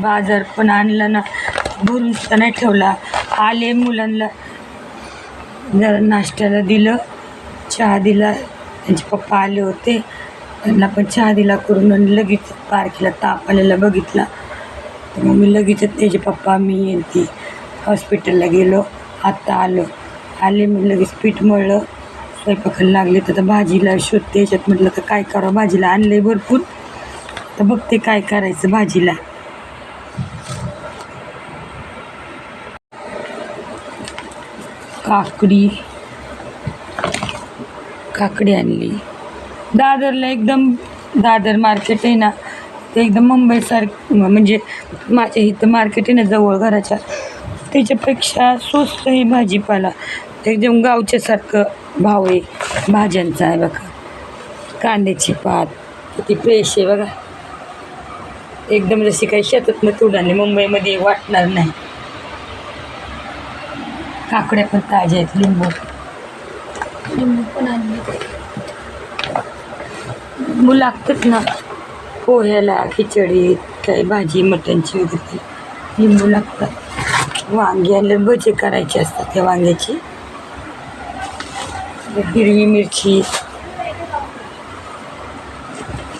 बाजार पण आणला ना. भरून सुद्धा नाही ठेवला. आले मुलांना. जरा नाश्त्याला दिलं. चहा दिला. त्यांचे पप्पा आले होते. त्यांना पण चहा दिला करून आणि लगेच पारखीला ताप आलेला बघितला. तर मग मी लगेच त्याचे पप्पा मी येईल ती हॉस्पिटलला गेलो. आत्ता आलो. आले मी लगेच पीठ मळलं. स्वयंपाकाला लागले तर भाजीला शोधते. याच्यात म्हटलं तर काय करावं? भाजीला आणलं आहे भरपूर. तर बघते काय करायचं भाजीला. काकडी. काकडी आणली. दादरला एकदम दादर मार्केट आहे ना ते एकदम मुंबईसारखं म्हणजे माझ्या इथं मार्केट आहे ना जवळ घराच्या. त्याच्यापेक्षा स्वस्त आहे भाजीपाला. एकदम गावच्यासारखं भाव आहे भाज्यांचा आहे बघा. कांद्याची पात किती फ्रेश आहे बघा. एकदम जशी काही शेतातनं तुडाने मुंबईमध्ये वाटणार नाही. काकड्या पण ताज्या आहेत लिंबू. लिंबू पण आणले. लिंबू लागतात ना पोह्याला खिचडीत काही भाजी मटणची वगैरे. लिंबू लागतात. वांगी आणले भजे करायचे असतात त्या वांग्याची. हिरवी मिरची.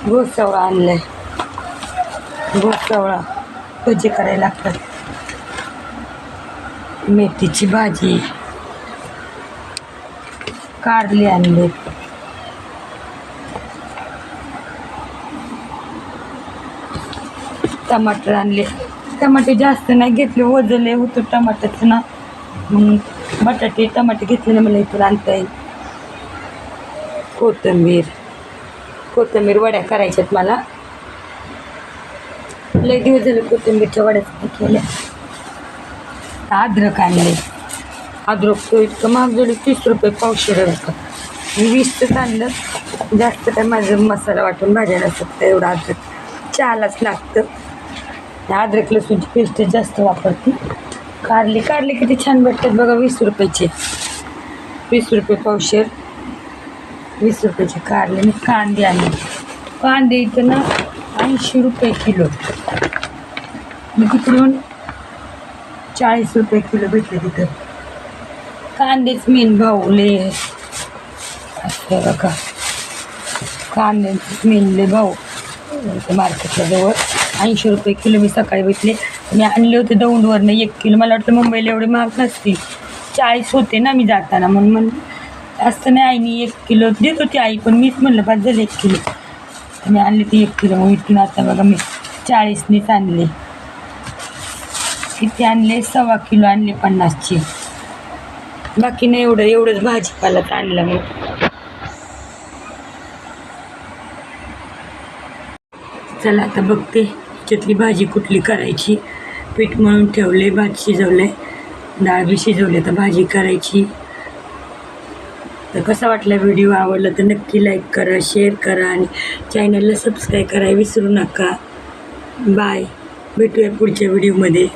घोसावळा आणलाय. घोसावळा भजे करायला लागतात. मेथीची भाजी कारली आणले. टमाटर आणले. टमाटे जास्त नाही घेतले वजले होतं टमाट्याचं ना. मग बटाटे टमाटे घेतले ना मला इथून आणता येईल. कोथिंबीर. कोथिंबीर वड्या करायच्यात मला. लय दिवस झाले कोथिंबीरच्या वड्या केल्या. केल्या अद्रक आणले. अद्रक तो इतकं महाग तीस रुपये पावशेर आहे बघा. मी वीसच आणलं. जास्त काय माझं मसाला वाटून भाज्या नसतं एवढं अद्रक. चहालाच लागतं. त्या अद्रक लसूणची पेस्ट जास्त वापरते. कारली कारली किती छान भेटतात बघा वीस रुपयाचे. वीस रुपये पावशेर वीस रुपयाचे कारले मी कांदे आणले. कांदे इथं ना ऐंशी रुपये किलो. मी तिकडून चाळीस रुपये किलो भेटले तिथं. कांदेच मेन भाऊ असं बघा. कांद्याचे मेन लय भाऊ. इथं मार्केटला जवळ ऐंशी रुपये किलो मी सकाळी भेटले मी आणले होते दौंडवरनं एक किलो. मला वाटतं मुंबईला एवढे महाग नसतील. चाळीस होते ना मी जाताना म्हणून म्हण असं नाही आईनी एक किलो देत होती आई पण मीच म्हणलं पाच झालं एक किलो. मी आणले ते एक किलो. मग इथून आता बघा मी चाळीसनीच आणले. किती आणले? सव्वा किलो आणले पन्नासची. बाकी नाही एवढं एवढंच भाजीपालाच आणलं मी. चला आता बघते त्यातली भाजी कुठली करायची. पीठ मळून ठेवले भात शिजवले डाळ बी शिजवले तर भाजी करायची. तर कसा वाटला व्हिडिओ? आवडला तर नक्की लाईक करा शेअर करा आणि चॅनलला सबस्क्राईब करा विसरू नका. बाय. भेटूया पुढच्या व्हिडिओमध्ये.